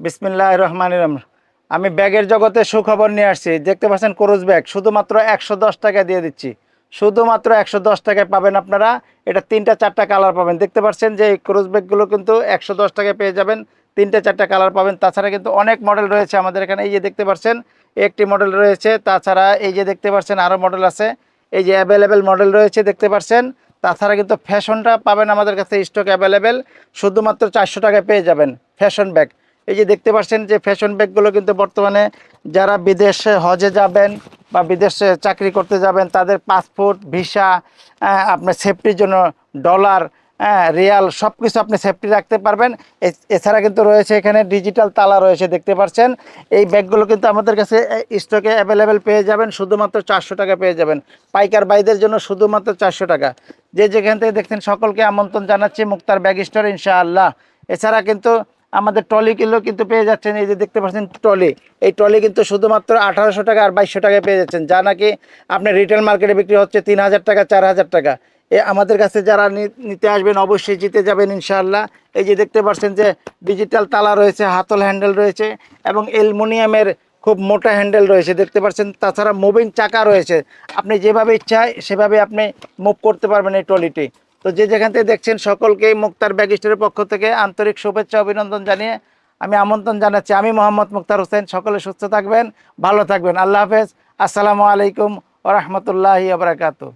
বিসমিল্লাহ রহমান আমি ব্যাগের জগতে সুখবর নিয়ে আসছি। দেখতে পাচ্ছেন ক্রুজ ব্যাগ। শুধুমাত্র একশো দশ টাকা দিয়ে দিচ্ছি। শুধুমাত্র একশো দশ টাকায় পাবেন আপনারা। এটা তিনটা, চারটা কালার পাবেন। দেখতে পাচ্ছেন যে এই ক্রুজ ব্যাগগুলো কিন্তু একশো দশ টাকায় পেয়ে যাবেন। তিনটে, চারটা কালার পাবেন। তাছাড়া কিন্তু অনেক মডেল রয়েছে আমাদের এখানে। এই যে দেখতে পাচ্ছেন, একটি মডেল রয়েছে। তাছাড়া এই যে দেখতে পাচ্ছেন আরও মডেল আছে। এই যে অ্যাভেলেবেল মডেল রয়েছে, দেখতে পাচ্ছেন। তাছাড়া কিন্তু ফ্যাশনটা পাবেন আমাদের কাছে স্টক অ্যাভেলেবেল শুধুমাত্র চারশো টাকায় পেয়ে যাবেন ফ্যাশন ব্যাগ এই যে দেখতে পাচ্ছেন যে ফ্যাশন ব্যাগগুলো কিন্তু বর্তমানে যারা বিদেশে হজে যাবেন বা বিদেশে চাকরি করতে যাবেন, তাদের পাসপোর্ট ভিসা আপনার সেফটির জন্য ডলার হ্যাঁ রিয়াল সব কিছু আপনি সেফটি রাখতে পারবেন। এছাড়া কিন্তু রয়েছে এখানে ডিজিটাল তালা রয়েছে, দেখতে পাচ্ছেন। এই ব্যাগগুলো কিন্তু আমাদের কাছে স্টকে অ্যাভেলেবেল পেয়ে যাবেন, শুধুমাত্র চারশো টাকা পেয়ে যাবেন। পাইকার বাইদের জন্য শুধুমাত্র চারশো টাকা। যে যেখান থেকে দেখছেন, সকলকে আমন্ত্রণ জানাচ্ছি মুক্তার ব্যাগ স্টোর ইনশাআল্লাহ। এছাড়া কিন্তু আমাদের ট্রলিগুলো কিন্তু পেয়ে যাচ্ছেন, এই যে দেখতে পাচ্ছেন ট্রলি। এই ট্রলি কিন্তু শুধুমাত্র আঠারোশো টাকা আর বাইশশো টাকায় পেয়ে যাচ্ছেন। যা নাকি আপনি রিটেল মার্কেটে বিক্রি হচ্ছে তিন হাজার টাকা, চার হাজার টাকা। এ আমাদের কাছে যারা নিতে আসবেন অবশ্যই জিতে যাবেন ইনশাআল্লাহ। এই যে দেখতে পাচ্ছেন যে ডিজিটাল তালা রয়েছে, হাতল হ্যান্ডেল রয়েছে এবং অ্যালুমিনিয়ামের খুব মোটা হ্যান্ডেল রয়েছে। দেখতে পাচ্ছেন তাছাড়া মুভিং চাকা রয়েছে। আপনি যেভাবে ইচ্ছা সেভাবে আপনি মুভ করতে পারবেন এই ট্রলিটি। তো যে যেখান থেকে দেখছেন সকলকেই মুক্তার ব্যাগ স্টোরের পক্ষ থেকে আন্তরিক শুভেচ্ছা, অভিনন্দন জানিয়ে আমি আমন্ত্রণ জানাচ্ছি আমি মোহাম্মদ মুক্তার হোসেন। সকলে সুস্থ থাকবেন, ভালো থাকবেন। আল্লাহ হাফেজ। আসসালামু আলাইকুম ওরহমতুল্লাহি আবরাকাতু